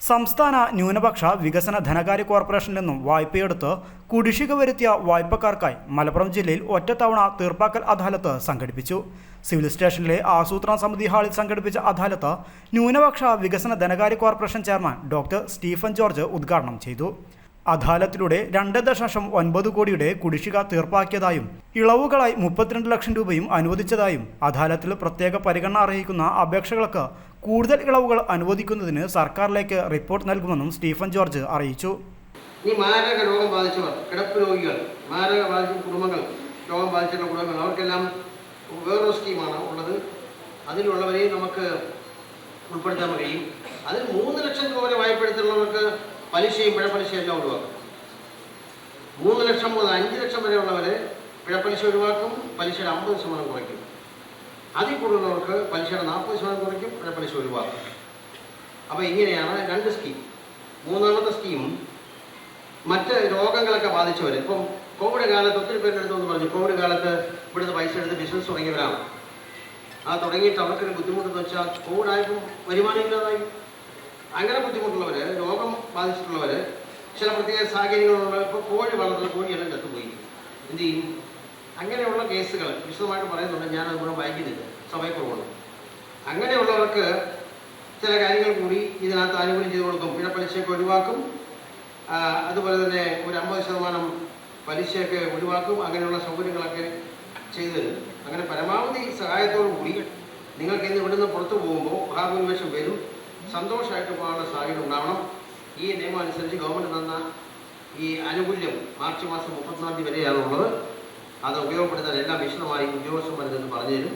സംസ്ഥാന ന്യൂനപക്ഷ വികസന ധനകാര്യ കോർപ്പറേഷനിൽ നിന്നും വായ്പയെടുത്ത് കുടിശ്ശിക വരുത്തിയ വായ്പക്കാർക്കായി മലപ്പുറം ജില്ലയിൽ ഒറ്റത്തവണ തീർപ്പാക്കൽ അദാലത്ത് സംഘടിപ്പിച്ചു. സിവിൽ സ്റ്റേഷനിലെ ആസൂത്രണ സമിതി ഹാളിൽ സംഘടിപ്പിച്ച അദാലത്ത് ന്യൂനപക്ഷ വികസന ധനകാര്യ corporation chairman doctor Stephen George ഉദ്ഘാടനം ചെയ്തു. അദാലത്തിലൂടെ രണ്ട് ദശാംശം ഒൻപത് കോടിയുടെ കുടിശ്ശിക തീർപ്പാക്കിയതായും ഇളവുകളായി മുപ്പത്തിരണ്ട് ലക്ഷം രൂപയും അനുവദിച്ചതായും അദാലത്തിൽ പ്രത്യേക പരിഗണന അർഹിക്കുന്ന അപേക്ഷകൾക്ക് കൂടുതൽ ഇളവുകൾ അനുവദിക്കുന്നതിന് സർക്കാരിലേക്ക് റിപ്പോർട്ട് നൽകുമെന്നും സ്റ്റീഫൻ ജോർജ് അറിയിച്ചു. ഇനി മാരക രോഗം ബാധിച്ചവർ കിടപ്പ് രോഗികൾ മാരക ബാധിച്ച കുടുംബങ്ങൾ രോഗം ബാധിച്ചിട്ടുള്ള കുടുംബങ്ങൾ അവർക്കെല്ലാം വേറൊരു സ്കീമാണ് ഉള്ളത്. അതിലുള്ളവരെയും നമുക്ക് ഉൾപ്പെടുത്താൻ കഴിയും. അതിൽ മൂന്ന് ലക്ഷം രൂപ വരെ വായ്പ പലിശയും പിഴപ്പലിശയും എല്ലാം ഒഴിവാക്കും. മൂന്ന് ലക്ഷം മുതൽ അഞ്ച് ലക്ഷം വരെ ഉള്ളവരെ പിഴപ്പലിശ ഒഴിവാക്കും പലിശയുടെ അമ്പത് ശതമാനം കുറയ്ക്കും. അതിൽ കൂടുതലുള്ളവർക്ക് പലിശയുടെ നാൽപ്പത് ശതമാനം കുറയ്ക്കും പിഴപ്പലിശ ഒഴിവാക്കും. അപ്പോൾ ഇങ്ങനെയാണ് രണ്ട് സ്കീം മൂന്നാമത്തെ സ്കീം മറ്റ് രോഗങ്ങളൊക്കെ ബാധിച്ചവർ ഇപ്പം കോവിഡ് കാലത്ത് ഒത്തിരി പേരുടെ അടുത്തെന്ന് പറഞ്ഞു കോവിഡ് കാലത്ത് ഇവിടുത്തെ പൈസ എടുത്ത് ബിസിനസ് തുടങ്ങിയവരാണ്. ആ തുടങ്ങിയിട്ട് അവർക്കൊരു ബുദ്ധിമുട്ടെന്ന് വെച്ചാൽ കോവിഡ് ആയപ്പോൾ വരുമാനം ഇല്ലാതായി. അങ്ങനെ ബുദ്ധിമുട്ടുള്ളവർ രോഗം ബാധിച്ചിട്ടുള്ളവർ ചില പ്രത്യേക സാഹചര്യങ്ങളുള്ള ഇപ്പോൾ കോഴി വളർത്തുന്ന കോഴിയെല്ലാം ചത്തുപോയി. എന്ത് ചെയ്യും? അങ്ങനെയുള്ള കേസുകൾ വിശദമായിട്ട് പറയുന്നുണ്ട് ഞാൻ അത് മുഴുവൻ വായിക്കുന്നില്ല സമയക്കുറവുണ്ട് അങ്ങനെയുള്ളവർക്ക് ചില കാര്യങ്ങൾ കൂടി ഇതിനകത്ത് ആനുകൂല്യം ചെയ്ത് കൊടുക്കും. പിഴപ്പലിശയൊക്കെ ഒഴിവാക്കും. ആ, അതുപോലെ തന്നെ ഒരു അമ്പത് ശതമാനം പലിശയൊക്കെ ഒഴിവാക്കും. അങ്ങനെയുള്ള സൗകര്യങ്ങളൊക്കെ ചെയ്തു അങ്ങനെ പരമാവധി സഹായത്തോടു കൂടി നിങ്ങൾക്ക് ഇന്ന് ഇവിടുന്ന് പുറത്തു പോകുമ്പോൾ മഹാഭൂരിപക്ഷം പേരും സന്തോഷമായിട്ട് പോകാനുള്ള സാഹചര്യം ഉണ്ടാവണം. ഈ നിയമം അനുസരിച്ച് ഗവൺമെന്റ് തന്ന ഈ ആനുകൂല്യം മാർച്ച് മാസം മുപ്പത്തിനാല് തീയതി വരെയാണുള്ളത് അത് ഉപയോഗപ്പെടുത്താൻ എല്ലാം വിശദമായി പറഞ്ഞുതരും പറഞ്ഞു തരും.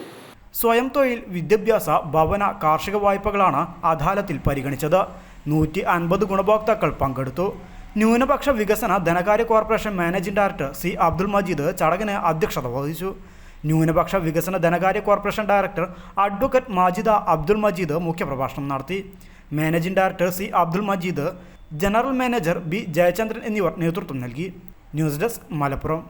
സ്വയം തൊഴിൽ വിദ്യാഭ്യാസ ഭവന കാർഷിക വായ്പകളാണ് അദാലത്തിൽ പരിഗണിച്ചത്. നൂറ്റി അൻപത് ഗുണഭോക്താക്കൾ പങ്കെടുത്തു. ന്യൂനപക്ഷ വികസന ധനകാര്യ corporation managing director C Abdul Majeed ചടങ്ങിന് അധ്യക്ഷത വഹിച്ചു. ന്യൂനപക്ഷ വികസന ധനകാര്യ corporation director advocate Majida Abdul Majeed മുഖ്യപ്രഭാഷണം നടത്തി. Managing director C Abdul Majeed general manager B Jayachandran എന്നിവർ നേതൃത്വം നൽകി. News desk Malappuram.